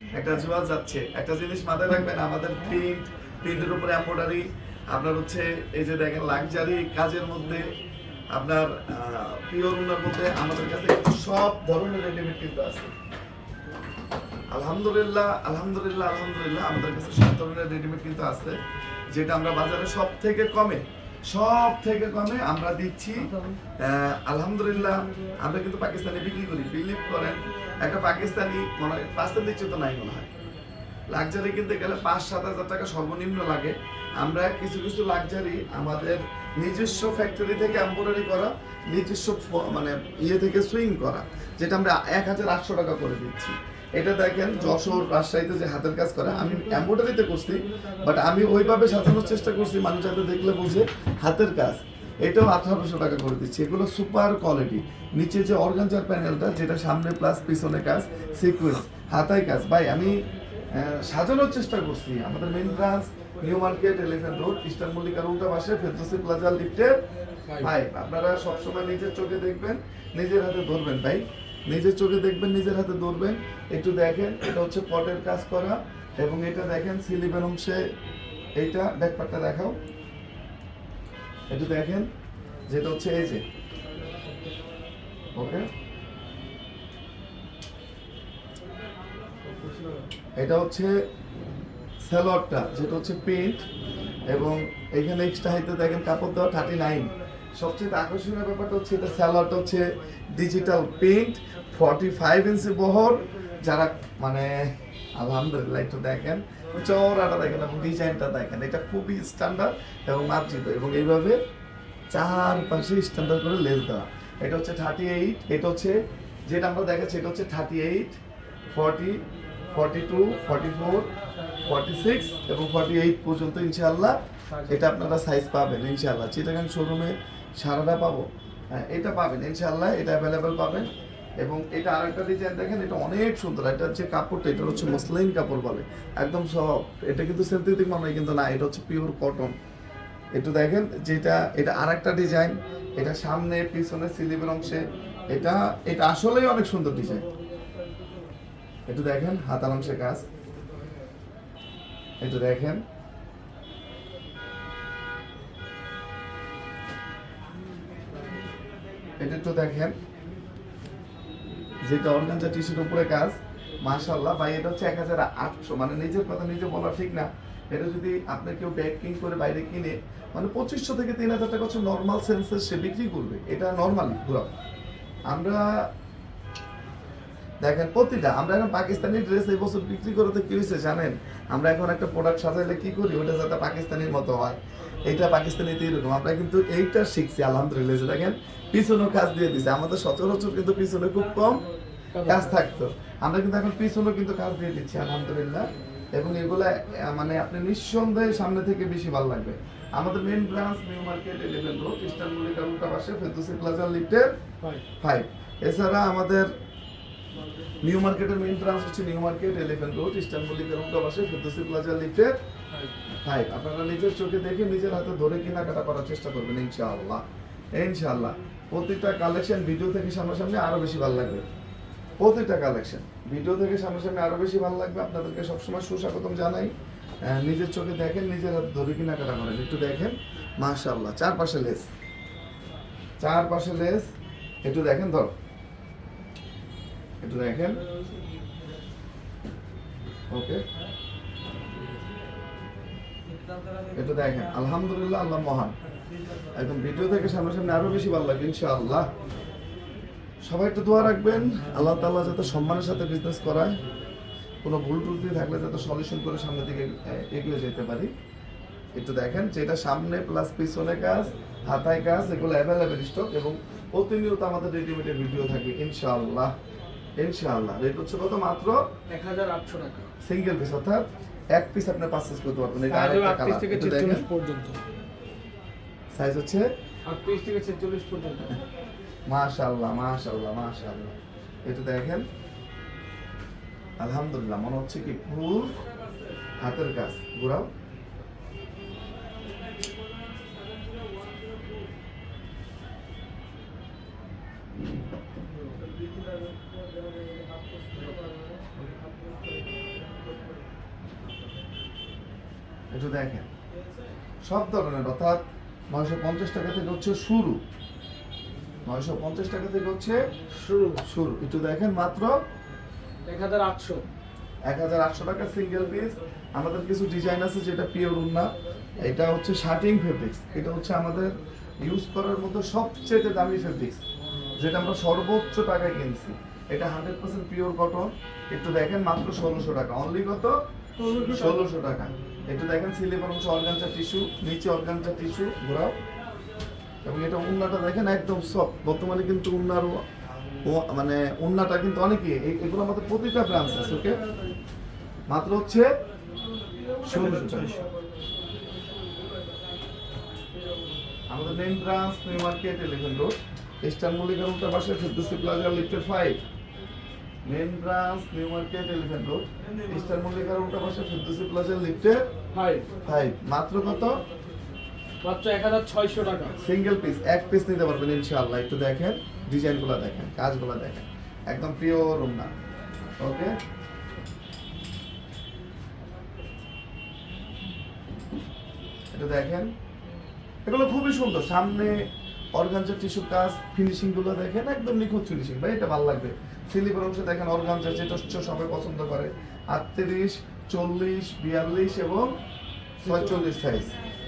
একটা জোয়ার যাচ্ছে। একটা জিনিস মাথায় রাখবেন, আমাদের প্রিন্ট প্রিন্টের উপরে এম্ব্রয়ডারি আপনার হচ্ছে এই যে দেখেন লাক্সারি কাজের মধ্যে আপনার পিওর উনার মধ্যে আমাদের কাছে সব ধরনের রেডিমেড কিন্তু আছে। আলহামদুলিল্লাহ আলহামদুলিল্লাহ আলহামদুলিল্লাহ আমাদের কাছে সব ধরনের রেডিমেড কিন্তু আছে, যেটা আমরা বাজারে সব থেকে কমে সব থেকে কমে আমরা দিচ্ছি আলহামদুলিল্লাহ আমরা কিন্তু পাকিস্তানে বিক্রি করি বিলিভ করেন একটা পাকিস্তানি মনে হয় পাঁচটা দিচ্ছে তো নাই মনে হয়। লাক্সারি কিনতে গেলে পাঁচ সাত হাজার টাকা সর্বনিম্ন লাগে। আমরা কিছু কিছু লাক্সারি আমাদের নিজস্ব ফ্যাক্টরি থেকে এম্ব্রয়ডারি করা নিজস্ব মানে ইয়ে থেকে সুইং করা যেটা আমরা এক হাজার আটশো টাকা করে দিচ্ছি। এটা দেখেন যশোর রাজশাহীতে যে হাতের কাজ করে আমি এম্ব্রয়ডারিতে করছি বাট আমি ওইভাবে সাজানোর চেষ্টা করছি মানুষ যাতে দেখলে বুঝে হাতের কাজ। এটাও আঠারোশো টাকা করে দিচ্ছি। এগুলো সুপার কোয়ালিটি নিচে যে অর্গানজার প্যানেলটা যেটা সামনে প্লাস পিছনে কাজ সিকুয়েন্স হাতায় কাজ। ভাই আমি সাজানোর চেষ্টা করছি। আমাদের main branch new market elephant road eastern মল্লিকার উল্টা পাশে ফেরদোসি প্লাজা লিফটের ভাই আপনারা সবসময় নিজের চোখে দেখবেন নিজের হাতে ধরবেন। ভাই নিজের চোখে দেখবেন, নিজের হাতে ধরবেন। একটু দেখেন, এটা হচ্ছে পটের কাজ করা এবং এটা দেখেন স্লিপের অংশে এইটা ব্যাকপারটা দেখাও। একটু দেখেন, যেটা হচ্ছে এই যে। ওকে? এটা হচ্ছে স্যালোয়ারটা যেটা হচ্ছে পেন্ট এবং এখানে এক্সট্রা হাইতে দেখেন, কাপড় দেওয়া থার্টি নাইন। সবচেয়ে আকর্ষণীয় ব্যাপারটা হচ্ছে এটা স্যালোয়ারটা হচ্ছে digital print forty five inch বহর। যারা মানে আলহামদুলিল্লাহ একটু দেখেন, চওড়াটা দেখেন এবং ডিজাইনটা দেখেন, এটা খুবই স্ট্যান্ডার্ড এবং মার্জিত এবং এইভাবে চারপাশে স্ট্যান্ডার্ড করে লেস দেওয়া। এটা হচ্ছে থার্টি এইট এটা হচ্ছে, যেটা আমরা দেখাচ্ছি, এটা হচ্ছে thirty eight forty forty two forty four forty six এবং ফর্টি এইট পর্যন্ত, ইনশাআল্লাহ, এটা আপনারা সাইজ পাবেন, ইনশাআল্লাহ। চিটাগাং শোরুমে সারাটা পাবো। হ্যাঁ এটা পাবেন, ইনশাআল্লাহ এটা অ্যাভেলেবেল পাবেন। এবং এটা আরেকটা ডিজাইন দেখেন, এটা অনেক সুন্দর। এটা হচ্ছে কাপড়টা, এটা হচ্ছে মসলিন কাপড় বলে। একদম সব এটা কিন্তু সিনথেটিক মানে কিন্তু না, এটা হচ্ছে পিওর কটন একটু দেখেন, যেটা, এটা আরেকটা ডিজাইন এটা সামনে, পিছনে স্লিভের অংশে। এটা এটা আসলেই অনেক সুন্দর ডিজাইন একটু দেখেন, হাতার অংশে কাজ। একটু দেখেন। এটা একটু দেখেন। যেটা অর্গানজা টিস্যুর উপরে কাজ মাশাল্লাহ ভাই, এটা হচ্ছে এক হাজার আটশো। মানে নিজের কথা নিজে বলা ঠিক না। এটা যদি আপনি কেউ ব্যাগ কিন করে বাইরে কিনে মানে পঁচিশশো থেকে তিন হাজার টাকা হচ্ছে নর্মাল সেন্সের সে বিক্রি করবে। এটা নর্মালি ঘুরা আমরা দেখেন প্রতিটা আমরা এখন পাকিস্তানি ড্রেস এই বছর বিক্রি করতে কি হয়েছে জানেন? আমরা এখন একটা প্রোডাক্ট সাজাইলে কি করি? ওটা যাতে পাকিস্তানির মতো হয়। এইটা পাকিস্তানিতে এরকম। আমরা কিন্তু এইটা শিখছি আলহামদুলিল্লাহ। যে দেখেন পিছনেও কাজ দিয়ে দিছে। আমাদের সচরাচর কিন্তু পিছনে খুব কম কাজ থাকতো। আমরা কিন্তু এখন পিছনেও কিন্তু কাজ দিয়ে দিচ্ছি আলহামদুলিল্লাহ। এবং এগুলা মানে আপনি নিঃসন্দেহে সামনে থেকে বেশি ভালো লাগবে। আমাদের main branch new market eleven road eastern মল্লিকার উল্টা পাশে ফেরদৌসি প্লাজা লিফটের ফাইভ এছাড়া আমাদের নিউ মার্কেটের মেইন ব্রাঞ্চ হচ্ছে new market elephant road eastern মল্লিকার উল্টা পাশে ফেরদৌসি প্লাজা লিফটের ফাইভ আপনারা নিজের চোখে দেখে নিজের হাতে ধরে কেনাকাটা করার চেষ্টা করবেন ইনশাআল্লাহ। ইনশাআল্লাহ। প্রতিটা কালেকশন ভিডিও থেকে সামনাসামনি আরও বেশি ভালো লাগবে। প্রতিটা কালেকশন ভিডিও থেকে সামনাসামনি আরও বেশি ভালো লাগবে। আপনাদেরকে সবসময় সুস্বাগতম জানাই। আহ, নিজের চোখে দেখেন নিজের হাতে ধরে কেনাকাটা করেন। একটু দেখেন। মাশাআল্লাহ চারপাশে লেস। চারপাশে লেস। একটু দেখেন ধর। একটু দেখেন। ওকে। একটু দেখেন। আলহামদুলিল্লাহ, আল্লাহ মহান। একদম ভিডিও থেকে সামনে সামনে আরও বেশি ভালো লাগবে, ইনশাআল্লাহ। সবাই একটু দোয়া রাখবেন, আল্লাহ তাআলা যাতে সম্মানের সাথে বিজনেস করায়। কোনো ভুল টুলটি থাকলে যাতে সলিউশন করে সামনের দিকে এগিয়ে যেতে পারি। একটু দেখেন, যেটা সামনে প্লাস পিছনে কাজ, হাতায় কাজ, এগুলো অ্যাভেলেবেল স্টক এবং প্রতিনিয়ত আমাদের রেডিমেডের ভিডিও থাকে, ইনশাআল্লাহ। ইনশাআল্লাহ। রেট হচ্ছে কত মাত্র? এক হাজার আটশো টাকা। সিঙ্গেল পিস অর্থাৎ এক পিস আপনি করতে পারবেন। এটা থেকে একটু দেখেন। ছেচল্লিশ পর্যন্ত। সাইজ হচ্ছে? থেকে ছেচল্লিশ পর্যন্ত। মাশাআল্লাহ মাশাআল্লাহ মাশাআল্লাহ। এটা দেখেন। আলহামদুলিল্লাহ মনে হচ্ছে কি ফুল হাতের কাজ। ঘোরাও। একটু দেখেন। সব ধরনের অর্থাৎ নয়শো পঞ্চাশ টাকা থেকে হচ্ছে শুরু। নয়শো পঞ্চাশ টাকা থেকে হচ্ছে শুরু। শুরু। একটু দেখেন মাত্র। এক হাজার আটশো। এক হাজার আটশো টাকা সিঙ্গেল পিস আমাদের কিছু ডিজাইন আছে যেটা পিওর উন্না। এটা হচ্ছে শার্টিং ফেব্রিক্স এটা হচ্ছে আমাদের ইউজ করার মতো সবচেয়ে দামি ফেব্রিক্স যেটা আমরা সর্বোচ্চ টাকায় কিনছি। এটা হান্ড্রেড পার্সেন্ট পিওর কটন একটু দেখেন মাত্র ষোলোশো টাকা। অনলি কত? ষোলোশো টাকা। একটু দেখেন সিলিপার অংশ অর্গানচা টিস্যু নিচে অর্গানচা টিস্যু ঘোরাও। এবং এটা উন্নাটা দেখেন একদম সফট বর্তমানে কিন্তু উন্নার ও- ও- মানে উন্নাটা কিন্তু অনেকই। এগুলো আমাদের প্রতিটা ব্রাঞ্চ আছে ওকে মাত্র হচ্ছে ষোলোশো টাকা আমাদের main branch new market eleven road eastern মল্লিকার উল্টা পাশে Ferdousi plaza lifted five branch new market eleven road. মল্লিকার উল্টা পাশে ফেরদৌসি লিফটেড ফাইভ ফাইভ মাত্র কত? মাত্র এক হাজার ছয়শো টাকা। সিঙ্গেল পিস এক পিস নিতে পারবেন ইনশাআল্লাহ। একটু দেখেন ডিজাইনগুলো দেখেন কাজগুলো দেখেন। একদম পিওর না। ওকে এটা দেখেন। এগুলো খুবই সুন্দর। সামনে অর্গানজা টিস্যু কাজ ফিনিশিংগুলো দেখেন একদম নিখুঁত ফিনিশিং ভাই এটা ভালো লাগবে। স্লিপের অংশে দেখেন অর্গানজা যেটা সবাই পছন্দ করে। আটত্রিশ, চল্লিশ, বিয়াল্লিশ এবং ছয়চল্লিশ সাইজ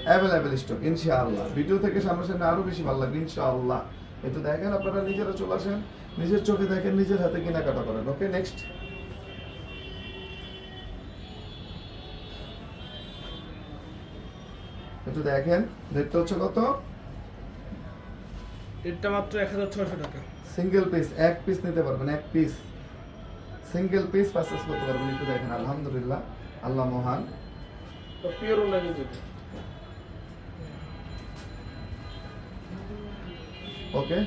অ্যাভেলেবেল স্টক ইনশাআল্লাহ। ভিডিও থেকে সামনাসামনি আরও বেশি ভালো লাগবে, ইনশাআল্লাহ। এটা দেখেন, আপনারা নিজেরা চলে আসেন, নিজের চোখে দেখেন, নিজের হাতে কেনাকাটা করেন, ওকে? নেক্সট একটু দেখেন রেটটা হচ্ছে কত? এটা মাত্র এক হাজার ছয়শো টাকা। সিঙ্গেল পিস এক পিস নিতে পারবেন এক পিস সিঙ্গেল পিস পারচেস করতে পারবেন একটু দেখেন আলহামদুলিল্লাহ আল্লাহ মহান। ওকে